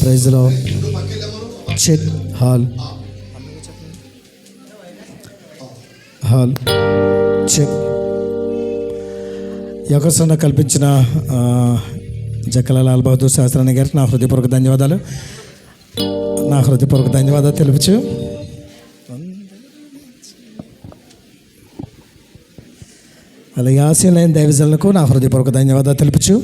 ప్రైజ్లో ముందు మధ్యలో చెక్ హాల్ హాల్ చెక్ ఈ అవకాశాన్ని కల్పించిన ఆ, జక్కల లాల్ బహదూర్ శాస్త్రాన్ని గారికి నా హృదయపూర్వక ధన్యవాదాలు. నా హృదయపూర్వక ధన్యవాదాలు తెలుపుచు. అలాగే ఆశీలైన దైవజనులకు నా హృదయపూర్వక ధన్యవాదాలు తెలుపుచు.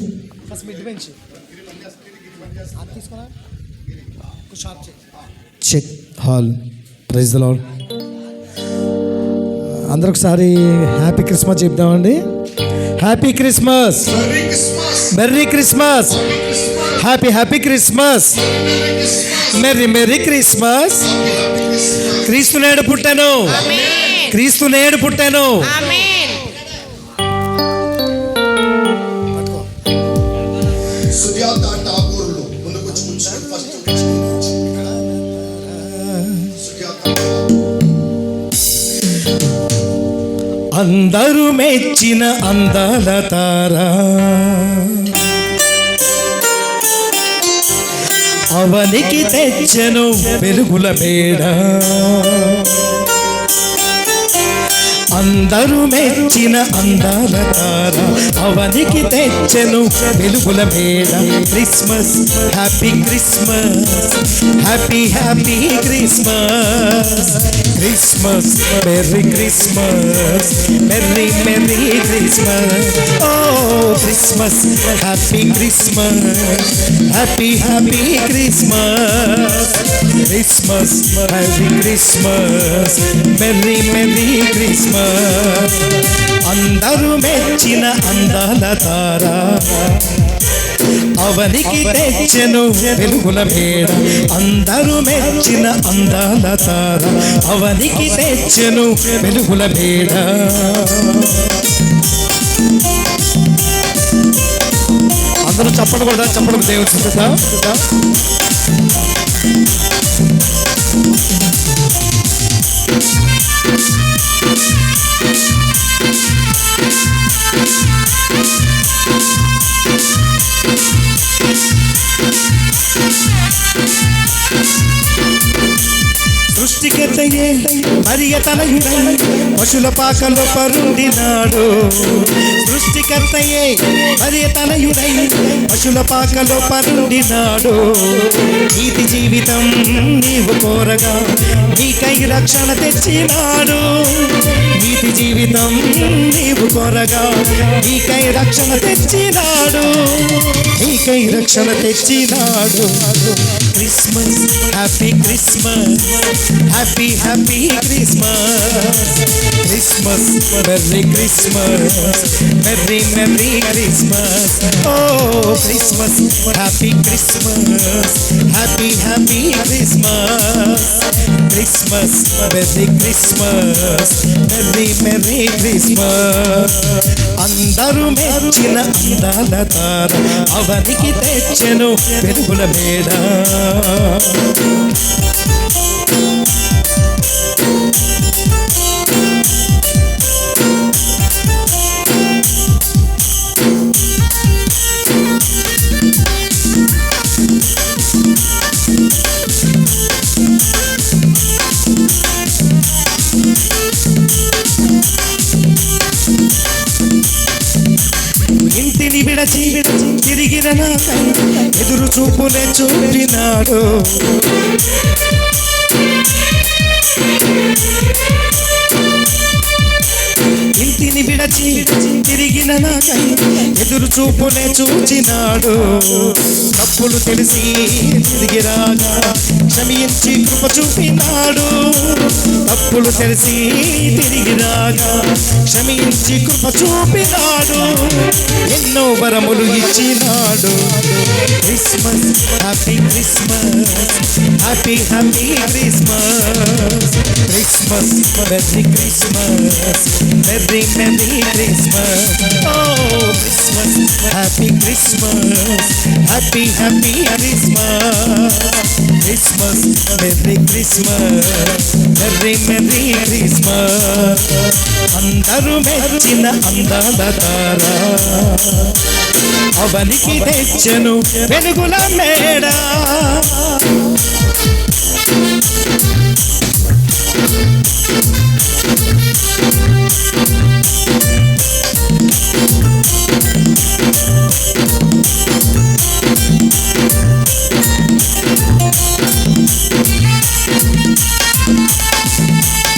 చెక్ హాల్. Praise lord. అందరూ ఒకసారి happy Christmas చెప్దామండి. Happy Christmas merry Christmas merry Christmas happy happy Christmas merry merry Christmas క్రీస్తు నేడు పుట్టాను. క్రీస్తు నేడు పుట్టాను. సుజాత అందరూ మెచ్చిన అందాల తారా. అవనికి తెచ్చను వెలుగుల మేడ. అందరూ మెచ్చిన అందాల తార అవనికి తెచ్చను వెలుగుల మేడ Christmas happy Christmas happy happy Christmas. Christmas merry Christmas merry merry Christmas. ఓ Christmas happy Christmas happy happy Christmas Christmas happy Christmas merry merry Christmas అందరూ మెచ్చిన అందాల తారా. అవనికి తెచ్చెను వెలుగుల మేడ అందరూ మెచ్చిన అందాల తార. అవనికి తెచ్చెను వెలుగుల మేడ అందరూ చెప్పకూడదా చెప్పడం చప్పడు దేవుడు చూద్దా సృష్టికర్తయే మరియ తనయుడై పశుల పాకలో పరుండినాడు. సృష్టికర్తయే మరియ తనయుడై పశుల పాకలో పరుండినాడు. నీతి జీవితం నీవు కోరగా నీకై రక్షణ తెచ్చినాడు. నీతి జీవితం నీవు కోరగా నీకై రక్షణ తెచ్చినాడు. నీకై రక్షణ తెచ్చినాడు. Christmas. Happy Christmas. Happy happy Christmas Christmas merry Christmas merry merry Christmas ఓ Christmas happy Christmas happy happy Christmas Christmas merry Christmas merry merry Christmas అందరూ మెచ్చిన అందాల తార అవనికి తెచ్చను వెలుగుల మేడ. ఇంటిని విడచి తిరిగిన ఎదురు చూపులే చూపినాడు. ఇంటిని విడచి తిరిగిన నాకై ఎదురు చూపునే చూచినాడు. తప్పులు తెలిసి తిరిగి రాగా క్షమించి కృప చూపినాడు. తప్పులు తెలిసి తిరిగి రాగా క్షమించి కృప చూపినాడు. ఎన్నో వరములు ఇచ్చినాడు. Christmas happy Christmas happy happy Christmas. Christmas merry Christmas merry merry Christmas. ఓ Christmas happy Christmas happy happy Christmas Christmas merry Christmas merry merry Christmas అందరూ మెచ్చిన అందాల తార అవనికి తెచ్చను వెలుగుల మేడ.